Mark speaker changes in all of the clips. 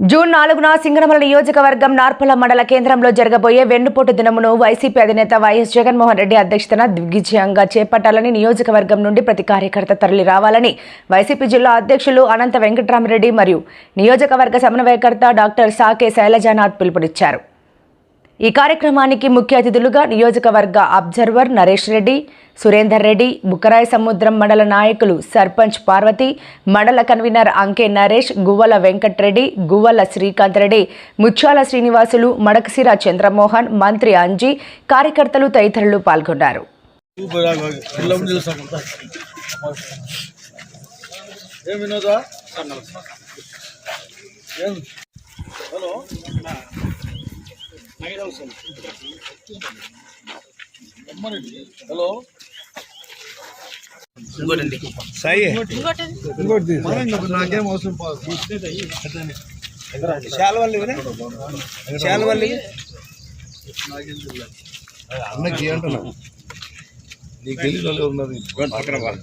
Speaker 1: June నాలుగున సింగనమల నియోజకవర్గం నార్పల మండల కేంద్రంలో జరగబోయే వెన్నుపోటు దినమును వైసీపీ అధినేత వైఎస్ జగన్మోహన్ రెడ్డి అధ్యక్షతన దిగ్విజయంగా చేపట్టాలని నియోజకవర్గం నుండి ప్రతి కార్యకర్త తరలి రావాలని వైసీపీ జిల్లా అధ్యక్షులు అనంత వెంకటరామరెడ్డి మరియు నియోజకవర్గ సమన్వయకర్త డాక్టర్ సాకే శైలజానాథ్ పిలుపునిచ్చారు. ఈ కార్యక్రమానికి ముఖ్య అతిథులుగా నియోజకవర్గ అబ్జర్వర్ నరేష్ రెడ్డి సురేందర్ రెడ్డి బుక్కరాయ సముద్రం మండల నాయకులు సర్పంచ్ పార్వతి మండల కన్వీనర్ అంకే నరేష్ గువ్వల వెంకట్రెడ్డి గువ్వల శ్రీకాంత్ రెడ్డి ముత్యాల శ్రీనివాసులు మడకసిరా చంద్రమోహన్ మంత్రి అంజీ కార్యకర్తలు తదితరులు పాల్గొన్నారు.
Speaker 2: ఏం హలో
Speaker 3: సాయి
Speaker 2: నాకేం అవసరం పాదు
Speaker 3: శాలవల్లి అన్నకి అంటున్నా నీకు తెలియదు వాళ్ళు ఉన్నది వాళ్ళు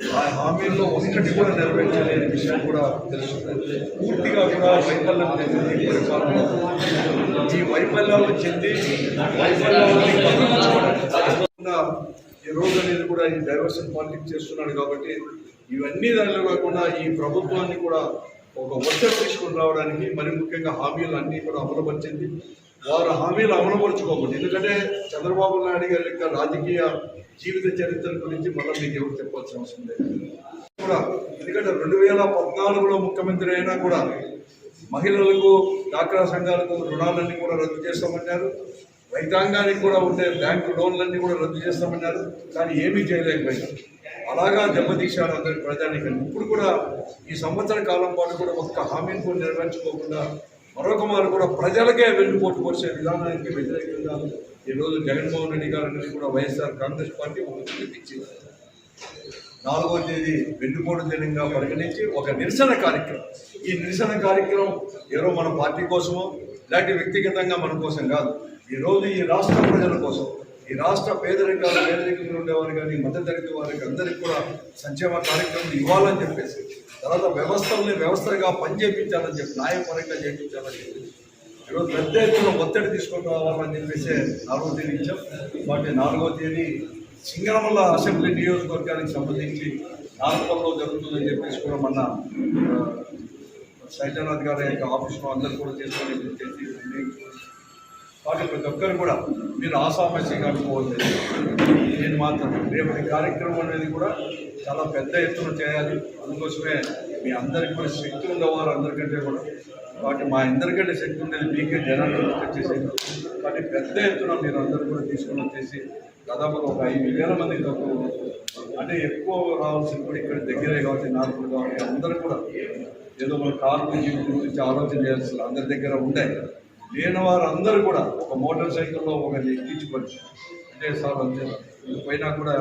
Speaker 2: ఆ హామీల్లో ఒక్కటి కూడా నెరవేర్చలేని విషయం కూడా తెలుస్తుంది. పూర్తిగా కూడా వైఫల్యం చెందింది ఈ పరిపాలన. ఈ వైఫల్యాలు చెంది వైఫల్యాలని ఈ రోజు అనేది కూడా ఈ డైవర్షన్ పాలిటిక్స్ చేస్తున్నాడు కాబట్టి ఇవన్నీ దానిలో కాకుండా ఈ ప్రభుత్వాన్ని కూడా ఒక వర్షం తీసుకుని రావడానికి మరి ముఖ్యంగా హామీలు అన్నీ కూడా అమలుపరిచింది. వారు హామీలు అమలుపరుచుకోకూడదు ఎందుకంటే చంద్రబాబు నాయుడు గారి యొక్క రాజకీయ జీవిత చరిత్ర గురించి మనం మీకు ఎవరు చెప్పాల్సిన అవసరం లేదు. కూడా ఎందుకంటే రెండు వేల పద్నాలుగులో ముఖ్యమంత్రి అయినా కూడా మహిళలకు డాక్రా సంఘాలకు రుణాలన్నీ కూడా రద్దు చేస్తామన్నారు. రైతాంగానికి కూడా ఉండే బ్యాంకు లోన్లన్నీ కూడా రద్దు చేస్తామన్నారు. కానీ ఏమీ చేయలేకపోయారు అలాగా దెబ్బతీశారు అందరి ప్రజానికి. ఇప్పుడు కూడా ఈ సంవత్సర కాలం పాటు కూడా ఒక్క హామీని కూడా నెరవేర్చుకోకుండా మరొక మారు కూడా ప్రజలకే వెన్నుపోటు కోసే విధానానికి వ్యతిరేకంగా ఈరోజు జగన్మోహన్ రెడ్డి గారిని కూడా వైఎస్ఆర్ కాంగ్రెస్ పార్టీ ఒక పిలిపించింది నాలుగో తేదీ వెన్నుపోటు దినంగా పరిగణించి ఒక నిరసన కార్యక్రమం. ఈ నిరసన కార్యక్రమం ఏదో మన పార్టీ కోసమో లేకపోతే వ్యక్తిగతంగా మన కోసం కాదు. ఈరోజు ఈ రాష్ట్ర ప్రజల కోసం ఈ రాష్ట్ర పేదరికాలు పేదరికంలో ఉండేవారు కానీ మధ్యతరగతి వారికి అందరికీ కూడా సంక్షేమ కార్యక్రమం ఇవ్వాలని చెప్పేసి తర్వాత వ్యవస్థల్ని వ్యవస్థగా పనిచేయించాలని చెప్పి న్యాయపరంగా చేయించాలని చెప్పి. ఈరోజు పెద్ద ఎత్తున ఒత్తిడి తీసుకొని రావాలని చెప్పేసి నాలుగో తేదీ ఇచ్చాం వాటి నాలుగో తేదీ సింగరమల్ల అసెంబ్లీ నియోజకవర్గానికి సంబంధించి నాలుగులో జరుగుతుందని చెప్పేసి కూడా మొన్న సైజనాథ్ గారి యొక్క ఆఫీస్లో అందరూ కూడా చేసుకొని వాటి కాబట్టి ప్రతి ఒక్కరు కూడా మీరు ఆసామస్యంగా అనుకోవద్దు. నేను మాత్రం రేపటి కార్యక్రమం అనేది కూడా చాలా పెద్ద ఎత్తున చేయాలి. అందుకోసమే మీ అందరికి కూడా శక్తి ఉన్నవారు అందరికంటే కూడా కాబట్టి మా అందరికంటే శక్తి ఉండేది మీకే జనాలు వచ్చేసేది కాబట్టి పెద్ద ఎత్తున మీరు అందరూ కూడా తీసుకుని వచ్చేసి దాదాపుగా ఒక ఐదు వేల మంది తక్కువ అంటే ఎక్కువ రావాల్సింది కూడా ఇక్కడ దగ్గరే కాబట్టి నాలుగు కాబట్టి అందరూ కూడా ఏదో మన కార్మిక జీవితం గురించి ఆలోచన చేయాల్సిన అందరి దగ్గర ఉండే. లేని వారు అందరూ కూడా ఒక మోటార్ సైకిల్లో ఒక ఎక్కించుకొని అంటే సార్ అంతే పోయినా కూడా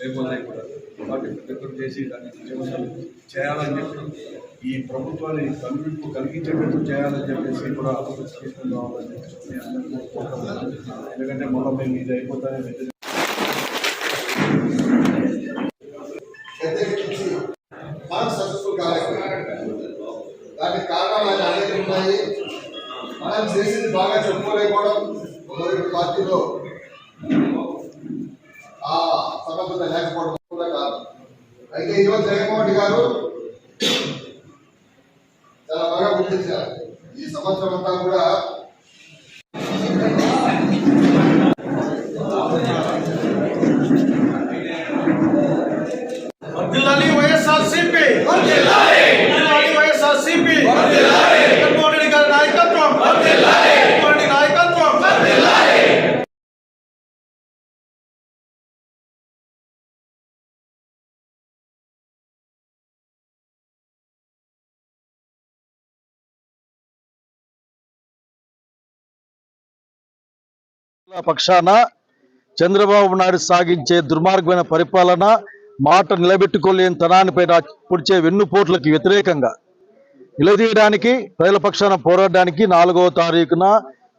Speaker 2: అయిపోతాయి కూడా. కాబట్టి ప్రతి చేసి దాన్ని నిత్యావసరాలు చేయాలని చెప్పి ఈ ప్రభుత్వాన్ని కనువిప్పు కలిగించేటట్టు చేయాలని చెప్పేసి కూడా తీసుకుని రావాలని ఎందుకంటే మళ్ళీ మేము ఇది
Speaker 4: అయిపోతాయని దానికి కారణాలు ఆయన అనేక ఉన్నాయి. మనం చేసింది బాగా చెప్పుకోలేకపోవడం. ఒకరి పార్టీలో ఆ సమర్థత లేకపోవడం కూడా కాదు. అయితే ఈరోజు జగన్మోహన్ గారు చాలా బాగా గుర్తించారు. ఈ సంవత్సరం అంతా కూడా
Speaker 2: వర్ధిల్లాలి వైఎస్ఆర్ సిపి
Speaker 5: పక్షాన చంద్రబాబు నాయుడు సాగించే దుర్మార్గమైన పరిపాలన మాట నిలబెట్టుకోలేని తనానిపై పొడిచే వెన్నుపోట్లకు వ్యతిరేకంగా నిలదీయడానికి ప్రజల పక్షాన పోరాడడానికి నాలుగవ తారీఖున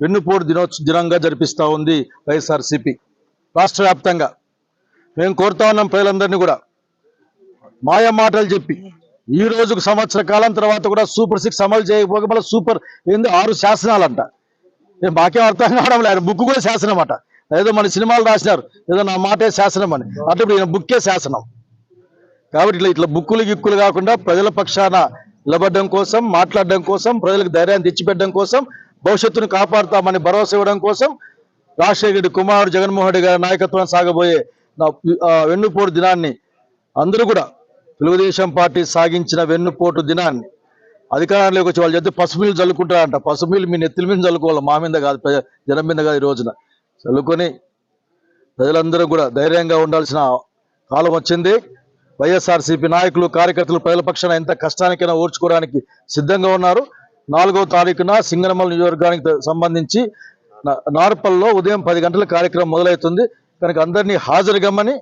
Speaker 5: వెన్నుపోటు దినోత్సవ దినంగా జరిపిస్తూ ఉంది వైఎస్ఆర్సీపీ. రాష్ట్ర వ్యాప్తంగా మేము కోరుతా ఉన్నాం ప్రజలందరినీ కూడా. మాయ మాటలు చెప్పి ఈ రోజుకు సంవత్సర కాలం తర్వాత కూడా సూపర్ సిక్స్ అమలు చేయకపోక మళ్ళీ సూపర్ ఏంది ఆరు శాసనాలంట. మాకేం అర్థం కావడం లేదు. బుక్ కూడా శాసనం అట. ఏదో మన సినిమాలు రాసినారు. ఏదో నా మాటే శాసనం అని. అంటే ఇప్పుడు ఈయన బుక్కే శాసనం. కాబట్టి ఇట్లా ఇట్లా బుక్కులు గిక్కులు కాకుండా ప్రజల పక్షాన నిలబడడం కోసం మాట్లాడడం కోసం ప్రజలకు ధైర్యాన్ని తెచ్చిపెట్టడం కోసం భవిష్యత్తును కాపాడుతామని భరోసా ఇవ్వడం కోసం రాజశేఖర రెడ్డి కుమారుడు జగన్మోహన్ రెడ్డి గారి నాయకత్వం సాగబోయే వెన్నుపోటు దినాన్ని అందరూ కూడా తెలుగుదేశం పార్టీ సాగించిన వెన్నుపోటు దినాన్ని అధికారంలోకి వచ్చి వాళ్ళు చెప్తే పసుపులు చల్లుకుంటారంట. పసుపులు మీ నెత్తిల మీద చల్లుకోవాలి. మా మీద కాదు జనం మీద కాదు ఈ రోజున. చల్లుకొని ప్రజలందరూ కూడా ధైర్యంగా ఉండాల్సిన కాలం వచ్చింది. వైఎస్ఆర్సీపీ నాయకులు కార్యకర్తలు ప్రజల పక్షాన ఎంత కష్టానికైనా ఓర్చుకోవడానికి సిద్ధంగా ఉన్నారు. నాలుగో తారీఖున సింగనమల నియోజకవర్గానికి సంబంధించి నా- నార్పల్లో ఉదయం పది గంటల కార్యక్రమం మొదలవుతుంది. కనుక అందరినీ హాజరుగమ్మని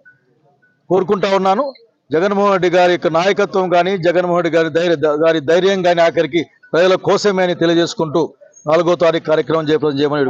Speaker 5: కోరుకుంటా ఉన్నాను. జగన్మోహన్ రెడ్డి గారి యొక్క నాయకత్వం కానీ జగన్మోహన్ రెడ్డి గారి ధైర్య గారి ధైర్యం కానీ ఆఖరికి ప్రజల కోసమే అని తెలియజేసుకుంటూ నాలుగో తారీఖు కార్యక్రమం చేపట్టడం చేయమని